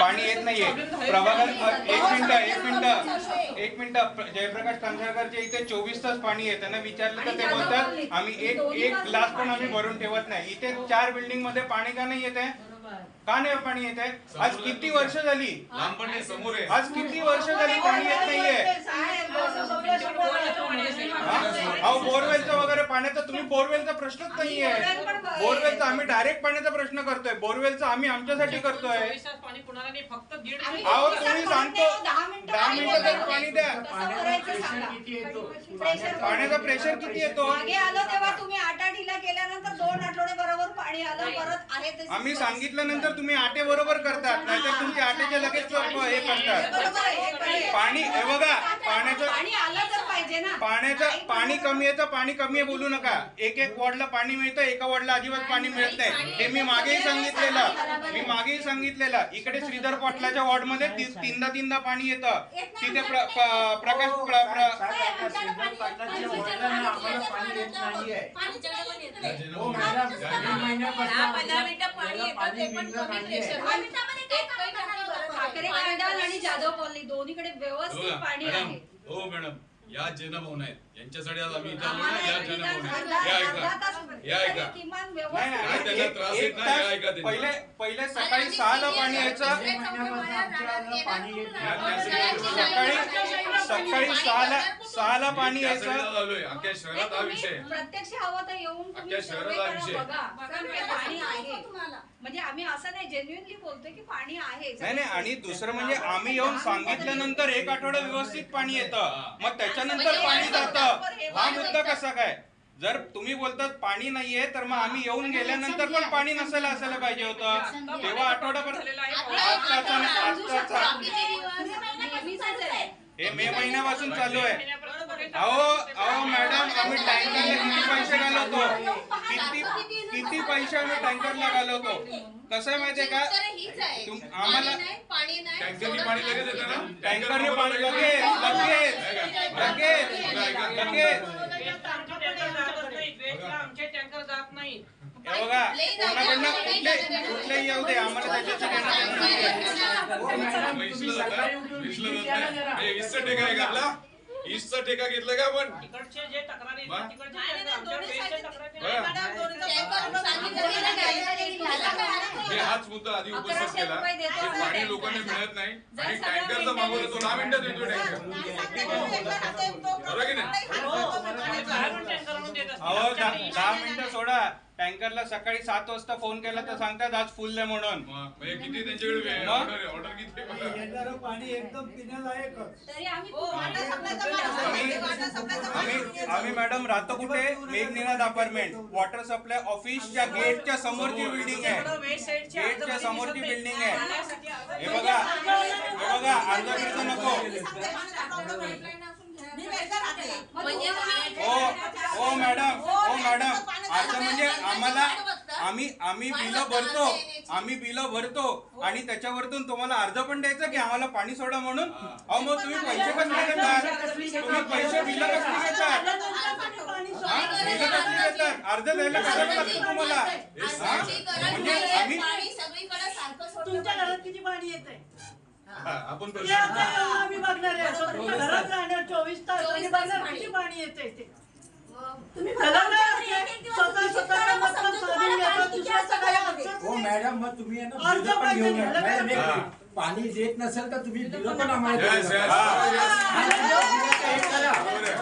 पाणी येत नाहीये. प्रभाकर. एक मिनिट एक मिनिट एक मिनिट. जयप्रकाश कांसाळकरच्या इथे चोवीस तास पाणी आहे त्यांना विचारलं तर ते बोलतात आम्ही एक एक ग्लास पण आम्ही भरून ठेवत नाही. इथे चार बिल्डिंगमध्ये पाणी का नाही येत आहे? का नाही पाणी येत आहे? आज किती वर्ष झाली? लहानपणी समोर आहे. आज किती वर्ष झाली पाणी येत नाहीये? हा? अहो बोरवेलचं वगैरे पाण्याचा तुम्ही बोरवेलचा प्रश्नच नाहीये. बोरवेलचा आम्ही डायरेक्ट पाण्याचा प्रश्न करतोय. बोरवेलचा आम्ही आमच्यासाठी करतोय. अहो तुम्ही सांगतो. दहा मिनिटं तरी पाणी द्या. पाण्याचा प्रेशर किती येतो? आलो तेव्हा तुम्ही आटाडीला दोन आठवडे बरोबर पाणी आलं परत आहे आम्ही. सांगितल्यानंतर तुम्ही आटे बरोबर करतात नाहीतर तुमचे आटेचे लगेच हे करतात. हे पण. पाणी हे बघा पाण्याचं पाणी आलं तर पाहिजे ना. पाण्याचं पाणी कमी येतं पाणी कमी आहे बोलू नका. एक एक वॉर्डला पाणी मिळतं एका वॉर्डला अजिबात पाणी मिळत नाही. हे मी मागेही सांगितलेलं. मी मागेही सांगितलेलं. इकडे श्रीधर पाटलाच्या वॉर्डमध्ये ती- तीनदा तीनदा पाणी येतं. तिथे प्र- प- ठाकरे गार्डन आणि जाधव कॉलनी दोन्हीकडे व्यवस्थित पाणी मॅडम. आहे. हो मॅडम. या जनभावना आहेत. यांच्यासाठी आज आम्ही इथं या ऐका. ऐका. किमान नाही, व्यवस्थित नाही, एक- त्रास एक येत नाही, ऐका. पहिले पहिले सकाळी सहाला पाणी यायचं. सकाळी सकाळी सहाला सहाला पाणी त्यासाठी यायचं. आलोय. अख्ख्या शहरात हा विषय आहे. प्रत्यक्ष हवं तर येऊन तुम्ही अख्ख्या सर्वे शहराला करा, विषय. बघा. कारण ते पाणी आहे. म्हणजे आम्ही असं नाही जेन्युनली बोलतोय की पाणी आहे. नाही नाही आणि दुसरं म्हणजे आम्ही येऊन सांगितल्यानंतर एक आठवडा व्यवस्थित पाणी येतं. मग त्याच्यानंतर पाणी जातं. हा मुद्दा कसा काय? जर तुम्ही बोलतात पाणी नाहीये तर मग आम्ही येऊन गेल्यानंतर पण पाणी नसायला असायला पाहिजे होतं. तेव्हा आठवडाभर हे मे महिन्यापासून चालू आहे. अहो अहो मॅडम आम्ही टँकरला किती पैसे घालवतो? किती किती पैसे आम्ही टँकरला घालवतो? कसं आहे माहितीये का? तुम- आम्हाला टँकरनी पाणी लगेच येतं ना? टँकरने पाणी लगेच लगेच लगेच लगेच. हे बघा कोणाकडनं कुठले कुठलेही येऊ दे आम्हाला त्याच्याशी घेणं देणं हे वीसचा ठेका आहे का आपला वीसचा ठेका घेतला का आपण? तिकडचे जे तक्रारी आमच्या तक्रारी मी हाच मुद्दा आधी उपस्थित अकराशे केला. रुपये देतो की आम्ही पाणी टँकरला. लोकांना मिळत नाही जर आणि टँकरचा मागवला तो दहा मिनिटात येतो टँकर. बरोबर की नाही टँकर आणून देत. अहो दहा दहा मिनिटं सोडा. टँकरला सकाळी सात वाजता फोन केला तर सांगतात आज फुल आहे म्हणून. मग म्हणजे किती त्यांच्याकडे वेळ मग? ऑर्डर ऑर्डर किती आहे बघा. येणारं पाणी एकदम पिण्यालायकच. तरी आम्ही आम्ही आम्ही मॅडम राहतो कुठे? मेघनीनाथ अपार्टमेंट. वॉटर सप्लाय ऑफिसच्या गेटच्या समोरची बिल्डिंग आहे. गेटच्या पाणी समोरची नाही. बिल्डिंग आहे. हे बघा हे बघा अर्ध बिर्ध नको. हो हो मॅडम हो मॅडम. आता म्हणजे आम्हाला आम्ही आम्ही बिलं भरतो. आम्ही बिलं भरतो. आणि त्याच्यावरतून तुम्हाला अर्ज पण द्यायचं की आम्हाला पाणी सोडा म्हणून? अहो मग तुम्ही पैसे कसले घेतात तुम्ही पैसे बिलं कसली घेतात हा? बिलं कसली घेतात अर्ज द्यायला कशाला लागतं तुम्हाला? हा? म्हणजे आम्ही तुमच्या घरात किती पाणी येते हा, आपण ते प्रश्न आता आम्ही बघणार आहे. आता तुमच्या घरात राहणार चोवीस तास. आणि बघणार किती पाणी येते ते. त्याला काय असते? स्वतः स्वतःचा मतलब साधून घ्यायचा दुसऱ्याचं काही अर्थच हो नाही. मॅडम मग तुम्ही आहे ना अर्ज बिलं पण पाहिजे, घेऊन या. झालं नाही, का? नाही, पाणी देत नसेल तर तुम्ही बिलं पण आम्हाला Yes, yes. हा. हे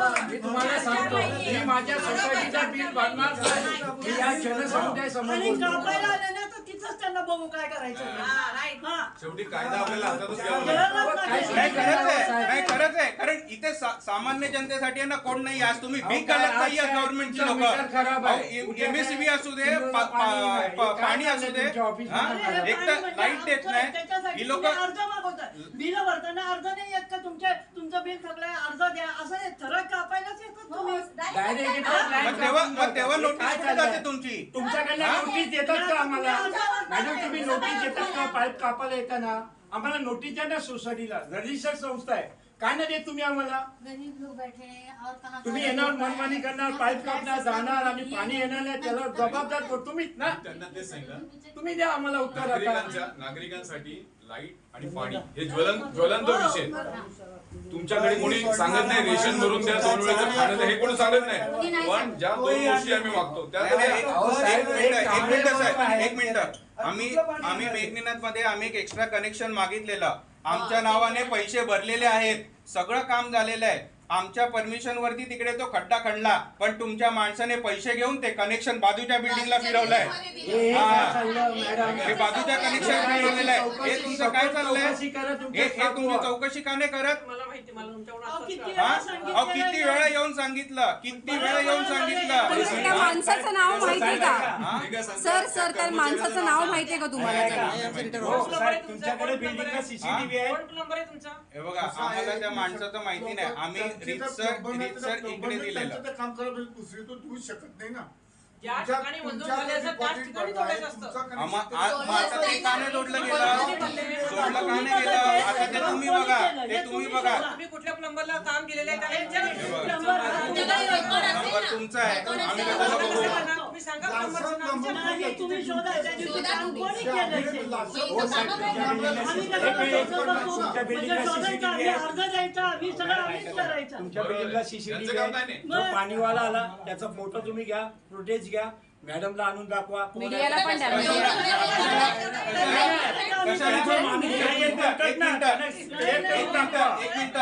माझ्या सोसायटीचं बिल भरणार नाही. मी या जनसमुदाय समोर बोलतो. कापायला आले ना तर तिथंच त्यांना बघू काय करायचं हा. शेवटी कायदा आपल्याला हातातच घ्यावा लागतो घरालाच काय- नाही. खरंच आहे नाही खरंच आहे कारण इथे सा- सामान्य जनतेसाठी आहे ना कोण नाही आज तुम्ही अहो, भीक काय घालत नाही आज गव्हर्नमेंटची तुमचं लोक खराब आहे. एमएससीबी असू दे पा- पाणी नाही. पा- असू दे तुमच्या ऑफिसमध्ये? हा? अरे, हे एक पाणी तर म्हणजे लाइट देत आमचं नाही त्याच्यासाठी ही लोक तुम्ही अर्ज मागवताय बिल भरताना अर्ज नाही येत का तुमचे तुमचं बिल सगळं अर्ज द्या असं हे ठरक कापायलाच येतात तुम्ही डायरेक्ट मग तेव्हा मग तेव्हा जातो. नोटीस काय कुठे चाललंय? जाते तुमची? तुमच्याकडनं हा? नोटीस देतात का आम्हाला? मॅडम तुम्ही नोटीस देतात का? पाईप कापायला येताना आम्हाला नोटीस आहे ना सोसायटीला. रजिस्टर संस्था आहे. काय नाही देत तुम्ही आम्हाला? गरीब लोग बैठे हैं और कहाँ तुम्ही येणार मनमानी करणार पाईप कापणार जाणार आणि पाणी येणार नाही त्याला जबाबदार कोण? तुम्हीच ना? त्यांना तेच सांगितलं. तुम्ही द्या आम्हाला उत्तर आता. नागरिकांच्या नागरिकांसाठी लाइट आणि पाणी हे ज्वलन ज्वलंत विषय. तुमच्याकडे कोणी सांगत नाही रेशन भरून द्या दोन वेळेचं खाणं द्या हे कोणी सांगत नाही. पण ज्या दोन गोष्टी आम्ही मागतो त्या एक मिनिट आम्ही आम्ही मेघनीनाथमध्ये आम्ही एक एक्स्ट्रा कनेक्शन मागितलेलं. आमच्या नावाने पैसे भरलेले आहेत. सगळं काम झालेलं आहे. आमच्या परमिशन वरती तिकडे तो खड्डा खणला पण तुमच्या माणसाने पैसे घेऊन ते कनेक्शन बाजूच्या बिल्डिंगला फिरवलंय. हे बाजूच्या कनेक्शन फिरवलेलं आहे. हे तुमचं काय चाललंय? हे हे तुम्ही. चौकशी का नाही करत? मला माहिती मला तुमच्याकडून अहो, आत्ताच किती कळलं. हा? वेळा सांगितलेलं अहो किती आहे. वेळा येऊन सांगितलं? किती वेळा येऊन माणसाचं नाव माहितीये का? सर सर त्या माणसाचं नाव माहितीये का तुम्हाला? तुमच्याकडे? सीसीटीव्ही आहे. आहे तुमचा? हे बघा आम्हाला त्या माणसाचं माहिती नाही. आम्ही रितसर रितसर इकडे दिलेलं. काम करायला दुसरी तो देऊ शकत नाही ना. ज्या ठिकाणी मंजूर झाले असतात त्याच ठिकाणी तोडायचं असतं. आम्हा आज माझं ते का नाही जोडलं गेलं जोडलं का नाही गेलं. आता ते तुम्ही बघा. ते तुम्ही बघा. तुम्ही कुठल्या प्लंबरला काम दिलेलं आहे त्याला विचारा हे बघा. तुमच्याकडे record असेल नंबर ना? तुमचा आहे. आम्ही कशाला? बघू तुम्ही सांगा प्लंबरचं नाव विचारा. नाही, तुम्ही शोधा त्या दिवशी शोधा काम तुम्ही. कोणी केलंय ते? साहेब, तुमच्या बिल्डिंगला आम्ही CCTV कसं आहे. बसतो बसतो? तुमच्या म्हणजे बिल्डिंगला. सीसीटीव्ही काम नाही. जो पाणीवाला आला त्याचा फोटो तुम्ही घ्या फुटेज घ्या मॅडमला आणून दाखवा मीडियाला पण द्या कशाला? एक मिनिट, एक ना. मिनिट. एक मिनिट, एक मिनिट.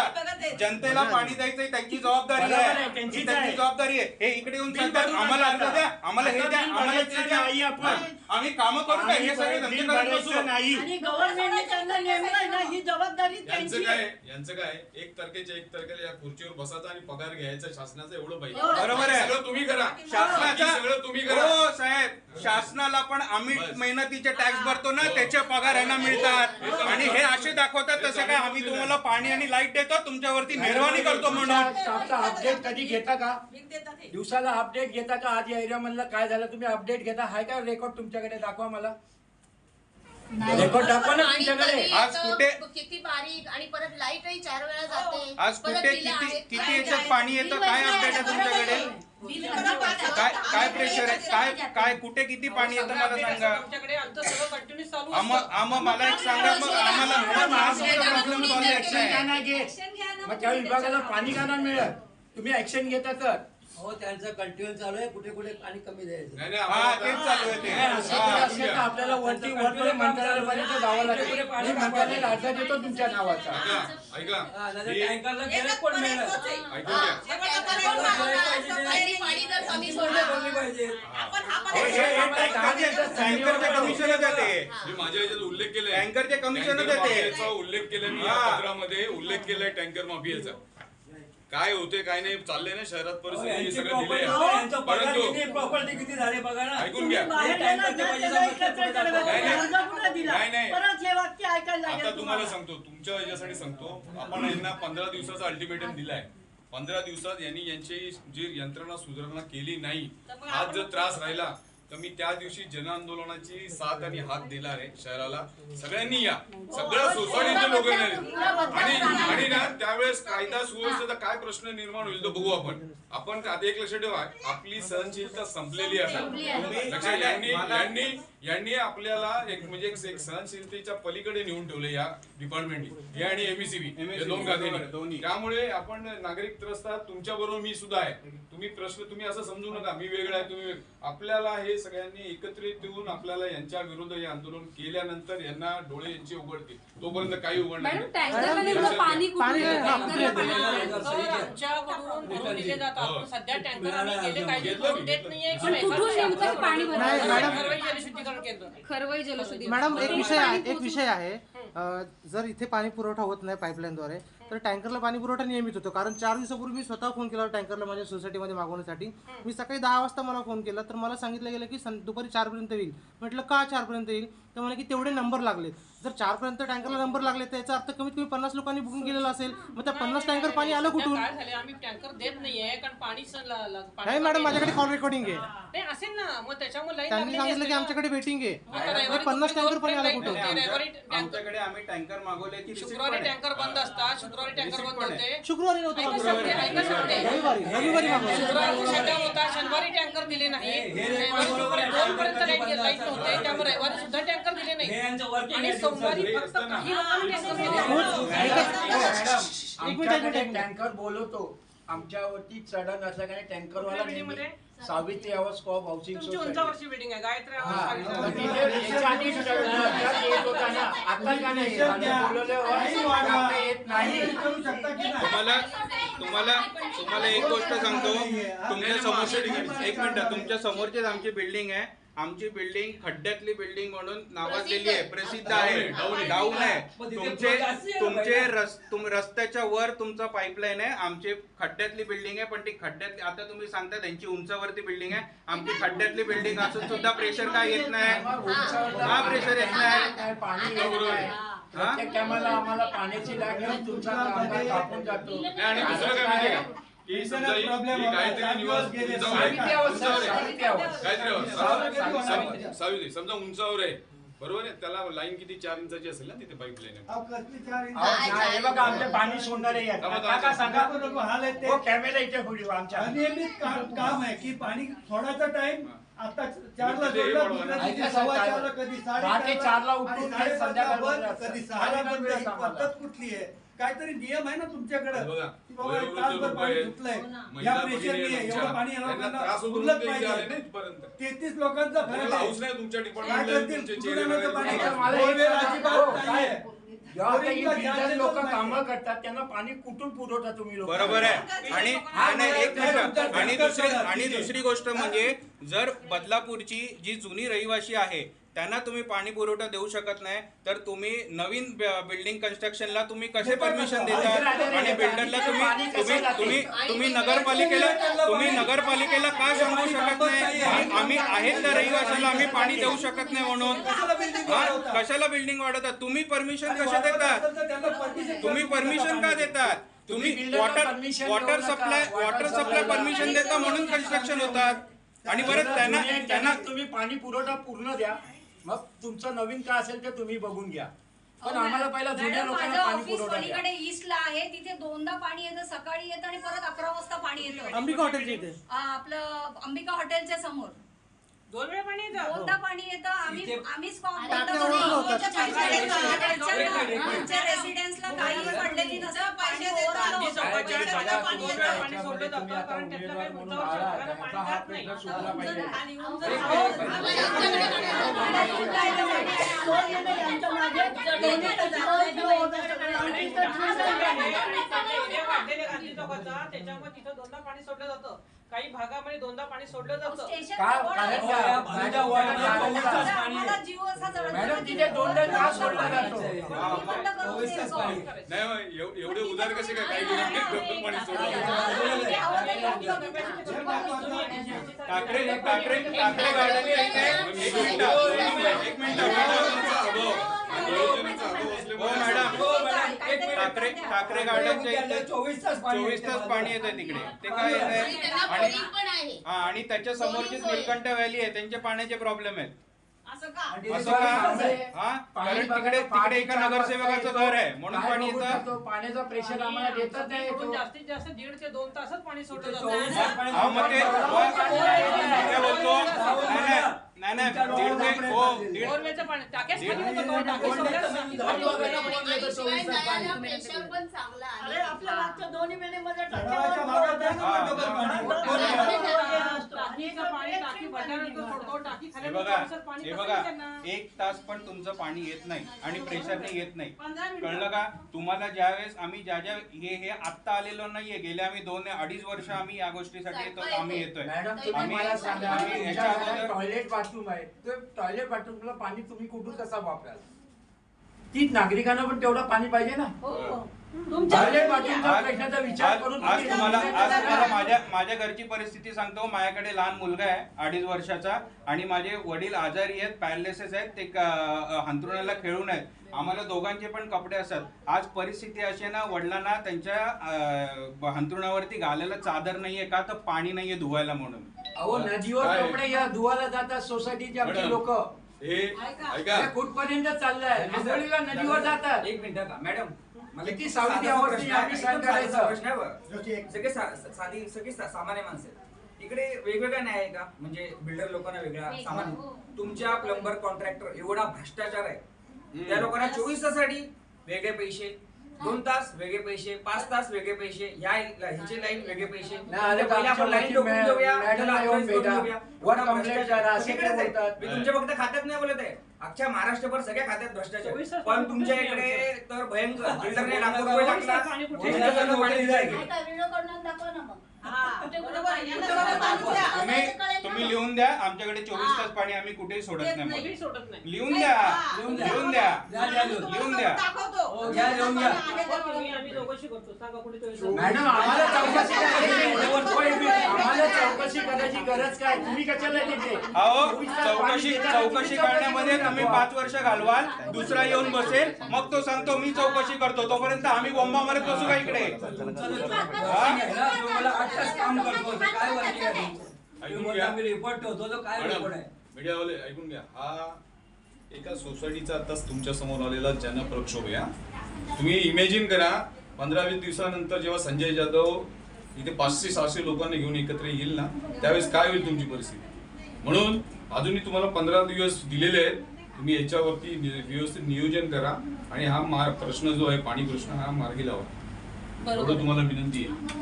जनतेला पाणी द्यायचं ही त्यांची जबाबदारी बरोबर आहे, आहे त्यांचीच ही त्यांची आहे. जबाबदारी आहे. हे इकडे येऊन बिल सांगतात भरून आम्हाला. अर्ज द्या आम्हाला हे आता द्या बिल आम्हाला ते भरायचं द्या नाही आपण. आम्ही कामं करू का हे सगळे धंदे बिल करत भरायचं बसू नाही. आणि गव्हर्नमेंटने त्यांना नेमलंय ना ही जबाबदारी यांचं त्यांची काय आहे. यांचं काय एक तारखेच्या एक तारखेला या खुर्चीवर बसायचं आणि पगार घ्यायचा शासनाचं एवढं पाहिजे. बरोबर आहे. सगळं तुम्ही करा. शासनाचा बाकी सगळं तुम्ही करा. हो साहेब. शासनाला पण आम्ही बस. मेहनतीचे टॅक्स भरतो ना त्याचे पगार यांना मिळतात. आणि हे असे दाखवतात तसं काय आम्ही तुम्हाला पाणी आणि लाइट देतो तुमच्यावरती मेहरबानी करतो म्हणून. स्टाफचा अपडेट कधी घेता का. दिवसाला अपडेट घेता का आज या एरिया मधलं काय झालं? तुम्ही अपडेट घेता? हाय का रेकॉर्ड तुमच्याकडे? दाखवा मला. रेकॉर्ड दाखवा ना आणि तुमच्याकडे. आज कुठे- किती बारीक आणि परत लाईटही चार वेळा जाते. आज परत कुठे बिलं किती आहेत. किती याच्यात पाणी येतं? काय अपडेट आहे तुमच्याकडे? काय काय प्रेशर आहे? काय काय कुठे किती पाणी येतं मला सांगा. असतं आमच्याकडे आमचं सगळं कंटिन्यू चालू आम असतं. आम मला एक सांगा मग आम्हाला हा प्रॉब्लेम सॉल्व्ह ऍक्शन का आहे? नाही घेत मग त्या विभागाला पाणी का नाही मिळत? तुम्ही ऍक्शन घेता तर. हो त्यांचं कंटिन्यू चालू आहे. कुठे कुठे पाणी कमी द्यायचं. नाही नाही हा आम्हाला तेच चालू आहे ते. आपल्याला वरती मंत्रालयापर्यंत जावं लागेल मी मंत्रालयात अर्ज देतो तुमच्या नावाचा. ऐका ऐका. हा, नाहीतर हे- टँकरला गॅस पण मिळणार? ऐकून घ्या. सकाळी पाणी जर कमी सोडलं बोलली. पाहिजे टँकरचे टँकरचे कमिशनच आहे ते मी माझ्या याच्यात उल्लेख केलाय. टँकरचे आहे ते माफियाचा उल्लेख केलाय मी या हा. पत्रामध्ये. उल्लेख केलाय टँकर माफियाचा. काय होते काय नाही चाललंय ना शहरात परिस्थिती हे सगळं दिलंय परंतु किती प्रॉपर्टी किती झाली बघा ना. ऐकून घ्या. नाही, हे आता तुम्हाला सांगतो तुमच्या याच्यासाठी सांगतो. आपण यांना पंधरा दिवसाचा अल्टिमेटम दिलाय. पंधरा दिवसात यांनी यांची जी यंत्रणा सुधारणा केली नाही हाच जर त्रास राहिला तर मी त्या दिवशी जन आंदोलनाची साथ आणि हात देणार आहे शहराला. सगळ्यांनी या. सगळ्या सोसायटीचे लोक येणार आणि आणि ना त्यावेळेस कायदा सुव्यवस्थेचा काय प्रश्न निर्माण होईल तो बघू आपण. आपण आता एक लक्षात ठेवा. आपली सहनशीलता संपलेली आहे. लक्षात यांनी यांनी आपल्याला एक म्हणजे एक सहनशीलतेच्या पलीकडे नेऊन ठेवले या डिपार्टमेंटनी हे आणि एमईसीबी हे दोन त्यामुळे आपण नागरिक त्रस्त आहात तुमच्या बरोबर मी सुद्धा आहे. तुम्ही प्रश्न तुम्ही असं समजू नका. मी वेगळा आहे तुम्ही. आपल्याला हे सगळ्यांनी एकत्रित येऊन आपल्याला यांच्या विरुद्ध हे आंदोलन केल्यानंतर यांना डोळे यांचे उघडतील. तोपर्यंत काही उघडणार मॅडम? खरवाई जलशुद्धी एक विषय आहे एक विषय आहे. अ, जर इथे पाणी पुरवठा होत नाही पाईपलाईनद्वारे तर टँकरला पाणी पुरवठा नियमित होतो. कारण चार दिवसापूर्वी मी स्वतः फोन केला टँकरला माझ्या सोसायटीमध्ये मागवण्यासाठी. मी सकाळी दहा वाजता मला फोन केला तर मला सांगितलं गेलं की सं- दुपारी चारपर्यंत येईल. म्हटलं का चारपर्यंत येईल? तर म्हणे की तेवढे नंबर लागले जर चारपर्यंत टँकरला नंबर लागले तर याचा अर्थ कमीत कमी पन्नास लोकांनी बुकिंग केलेलं असेल. मग त्या पन्नास टँकर पाणी आलं कुठून? काय झाले आम्ही टँकर देत नाहीये कारण पाणी स- ला- ला- पाणी नाही मॅडम माझ्याकडे. कॉल रेकॉर्डिंग आहे. नाही असेल ना. मग त्याच्यामुळे लाईन त्यांनी लागलेली सांगितलं की. आमच्याकडे वेटिंग आहे. आता रविवारी मग पन्नास टँकर पाणी आलं कुठून? लाईन आमच्या- रविवारी टँकर- आमच्याकडे आम्ही टँकर मागवल्याची receipt शुक्रवारी पण आहे. टँकर बंद असतात शुक्रवारी टँकर बंद. होते. शुक्रवारी नव्हतं. ऐका मागवलं. सांगते, ऐका सांगते. रविवारी रविवारी मागवलं. शुक्रवारी होता. शनिवारी टँकर दिले नाही. दोन पर्यंत लाइट लाइट नव्हते. त्यामुळे रविवारी सुद्धा टँकर दिले नाही. आणि सोमवारी. फक्त काही लोकांनी टँकर एक मिनिट. टँकर बोलवतो. आमच्यावरती चढण असल्याने मध्ये? नेहमी सावित्री आवाज कॉप हाऊसिंग तुमची सोसायटी उंचावरची बिल्डिंग आहे गायत्री आवाज, हा, सावित्री तर आवाज. तिथे याच्या आधी टँकर येत होता ना. आता का नाही. येत? आणि बोलवल्यावर आता येत नाही. करू शकता की नाही? तुम्हाला तुम्हाला तुम्हाला एक गोष्ट सांगतो. तुमच्यासमोर एक मिनिट तुमच्या समोरचीच आमची बिल्डिंग आहे. आमची बिल्डिंग खड्ड्यातली बिल्डिंग म्हणून नावाजलेली आहे. प्रसिद्ध आहे. डाऊन आहे. तुमचे तुमचे रस तुम रस्त्याच्या वर तुमचा पाईपलाईन आहे. आमचे खड्ड्यातली बिल्डिंग आहे पण ती खड्ड्यातली आता तुम्ही सांगता त्यांची उंचावरती बिल्डिंग आहे. आमची खड्ड्यातली बिल्डिंग असून सुद्धा प्रेशर काय येत नाही. का प्रेशर येत नाही. काय पाणी येत नाही प्रत्येक टायमाला आम्हाला पाण्याची येऊन तुमचा कापून जातो. आणि दुसरं काय का? की समजा उंचावर आहे. बरोबर आहे? त्याला लाईन किती? चार इंचाची असेल ना तिथे पाईपलाईन आहे. अहो, कसली चार इंच? अहो, नाही, हे बघा आमचे पाणी सोडणारे ते. हो कॅमेरा इथे आमच्या. काम आहे की पाणी सोडायचा टाइम आता चारला हे. दुसऱ्या दिवशी सव्वा चारला कधी साडेचारला उठून आणि संध्याकाळी बंद कधी. सहाला बंद ही. पद्धत कुठली आहे काहीतरी नियम आहे ना तुमच्याकडे बघा, की बाबा वयोवृद्ध एक तासभर लोकं पाणी आहेत. सुटलंय महिला या भगिनी प्रेशरने आहेत एवढं आमच्या. पाणी येणार त्यांना त्यांना त्रास होतो उरलंच म्हणून ते इथे आले पाहिजे ना इथपर्यंत. तेहतीस लोकांचा तुम्हाला फरक आहे हाऊस नाही तुमच्या काय डिपार्टमेंटला करतील कुठून पाणी. अजिबात हो, नाहीये. लोक कामं. करतात त्यांना पाणी कुठून पुरवता तुम्ही लोक बरोबर आहे. आणि आणि एक आणि दुसरी आणि दुसरी गोष्ट म्हणजे जर बदलापूरची जी जुनी रहिवासी आहे त्यांना तुम्ही पाणी पुरवठा देऊ शकत नाही तर तुम्ही नवीन बिल्डिंग कन्स्ट्रक्शनला तुम्ही कसे परमिशन देता? आणि बिल्डरला तुम्ही तुम्ही तुम्ही तुम्ही नगरपालिकेला तुम्ही नगरपालिकेला का सांगू शकत नाही? आम्ही- आहेत त्या रहिवाशाला आम्ही पाणी देऊ शकत नाही म्हणून. कशाला बिल्डिंग वाढवतात तुम्ही परमिशन कसे देतात? तुम्ही परमिशन का देतात? तुम्ही water water. Supply water supply. Permission देता म्हणून कन्स्ट्रक्शन होतात. आणि परत त्यांना त्यांना तुम्ही पाणी पुरवठा पूर्ण द्या. मग तुमचं नवीन काय असेल ते तुम्ही बघून घ्या. पण आम्हाला पहिला जुन्या लोकांना माझं पाणी ऑफिस पुरवठा द्या. पलीकडे ईस्टला आहे तिथे दोनदा पाणी येतं सकाळी येतं आणि परत अकरा वाजता पाणी येतं. अंबिका हॉटेलच्या इथे. आ, आपलं अंबिका हॉटेलच्या समोर. दोन वेळा पाणी येतं दोनदा पाणी येतं आम्ही इथे- आम्हीच आमच्या रेसिडेन्सला काही पडलेली नसतं पाणी होतं. सोडलं जातं, कारण काही हा जात नाही. खाली येऊन जर-. गांधी चौकाचा त्याच्यामुळे तिथं दोनदा पाणी सोडलं जातं काही भागामध्ये दोनदा पाणी सोडलं जातं मॅडम, मॅडम, तिथे दोनदा बंद तास सोडला जातो. नाही एवढे उदार कसे काय काही लोकांनी डबल पाणी सोडलं ठाकरे ठाकरे ठाकरे गार्डनच्या इथे एक मिनिट एक मिनिट ठाकरे ठाकरे गार्डनच्या इथे चोवीस तास पाणी चोवीस तास पाणी येतंय तिकडे. ते काय येत आणि आहे त्यांना आणि बोरिंग पण आहे. हा आणि त्याच्या समोरचीच निळकंठ व्हॅली आहे. त्यांचे पाण्याचे प्रॉब्लेम आहेत. असं का. हा? कारण तिकडे तिकडे एका नगरसेवकाचं. घर आहे. म्हणून पाणी येतं? पाण्याचा प्रेशर आम्हाला देतच नाही जास्तीत जास्त दीड ते दोन तासच पाणी सोडलं जातं. हा मग ते काय बोलतो. नाही नाही. नाही नाही दीड ते हो दीड बोरवेलचं पाणी खाली होतं तो, शिवाय. नळाला पण चांगला अरे आपल्या आहे मागच्या दोन्ही बिल्डिंगमध्ये तलावाच्या भागात आहे ना हा. डबल पाणी. टाकीचं पाणी टाकी भरल्यानंतर सोडतो टाकी हे बघा. हे? एक तास पण तुमचं पाणी येत नाही आणि प्रेशरने येत नाही. कळलं का? तुम्हाला ज्यावेळेस आम्ही ज्या ज्या हे हे आत्ता आलेलो नाहीये गेले आम्ही दोन अडीच वर्ष आम्ही या गोष्टीसाठी येतो आम्ही येतोय. मॅडम तुम्ही आम्ही- याच्या अगोदर- टॉयलेट बाथरूम आहे. तर टॉयलेट बाथरूमला पाणी तुम्ही कुठून कसा वापराल? ती नागरिकांना पण तेवढं पाणी पाहिजे ना? तुमच्या टॉयलेट बाथरूमचा आज- प्रश्नाचा विचार आज करून आज तुम्ही तुम्हाला निर्णय आज करा. तुम्हाला माझ्या माझ्या घरची परिस्थिती सांगतो. माझ्याकडे लहान मुलगा आहे अडीच वर्षाचा आणि माझे वडील आजारी आहेत पॅरालिसिस आहेत ते क- हंतरुणाला खेळून आहेत. आम्हाला दोघांचे पण कपडे असतात. आज परिस्थिती अशी आहे ना वडिलांना त्यांच्या अं, हंतरुणावरती घालायला चादर नाहीये का तर पाणी नाहीये धुवायला म्हणून. अहो नदीवर काय? कपडे या धुवायला जातात सोसायटीची आमची मॅडम. लोक. हे ऐका. कुठपर्यंत चाललंय? आंघोळीला नदीवर जातात. एक मिनिट का मॅडम किती सावधी साधा आम्ही. सहन करायचं. सगळे सा- साधी सगळी सा- सामान्य माणसं आहेत. इकडे वेगवेगळा न्याय आहे का म्हणजे बिल्डर लोकांना वेगळा सामान तुमच्या प्लंबर कॉन्ट्रॅक्टर एवढा भ्रष्टाचार आहे त्या लोकांना चोवीस तासासाठी वेगळे पैसे दोन तास वेगळे पैसे पाच तास वेगळे पैसे ह्या ह्याचे लाईन वेगळे पैसे. टोकून मॅ- तुमच्या फक्त खात्यात नाही बोलत आहे. अख्ख्या महाराष्ट्रभर सगळ्या खात्यात भ्रष्टाचार पण तुमच्या इकडे तर भयंकर. द्या. तुम्ही लिहून द्या. आमच्याकडे चोवीस तास पाणी आम्ही कुठेही सोडत नाही. सोडत लिहून द्या लिहून द्या. लिहून द्या. द्या, द्या, लिहून. लिहून द्या. दाखवतो. हो, घ्या, लिहून घ्या. तुम्ही आम्ही चौकशी करतो. सांगा कुठे चोवीस तास मॅडम आम्हाला चौकशी करायची आम्हाला चौकशी करायची गरज काय? तुम्ही कशाला तिथे? अहो चौकशी चौकशी करण्यामध्ये करा. तुम्ही पाच वर्ष घालवाल दुसरा येऊन बसेल मग तो सांगतो मी चौकशी करतो. तोपर्यंत आम्ही बोंबा मारत बसू का इकडे? घ्यायला तो मला आठ तास काम करतो. काय ऐकून घ्या. मी रिपोर्ट ठेवतो तो काय रिपोर्ट मॅडम आहे? मीडियावाले ऐकून घ्या. हा एका सोसायटीचा आताच तुमच्यासमोर आलेला जनप्रक्षोभ आहे हा. तुम्ही इमॅजिन करा पंधरा वीस दिवसानंतर जेव्हा संजय जाधव इथे पाचशे सहाशे लोकांना घेऊन एकत्र येईल ना त्यावेळेस काय होईल तुमची परिस्थिती? म्हणून अजूनही तुम्हाला पंधरा दिवस दिलेले आहेत. तुम्ही याच्यावरती नि- व्यवस्थित नियोजन करा. आणि हा मार प्रश्न जो आहे पाणी प्रश्न हा मार्गी लावा. एवढं तुम्हाला विनंती आहे.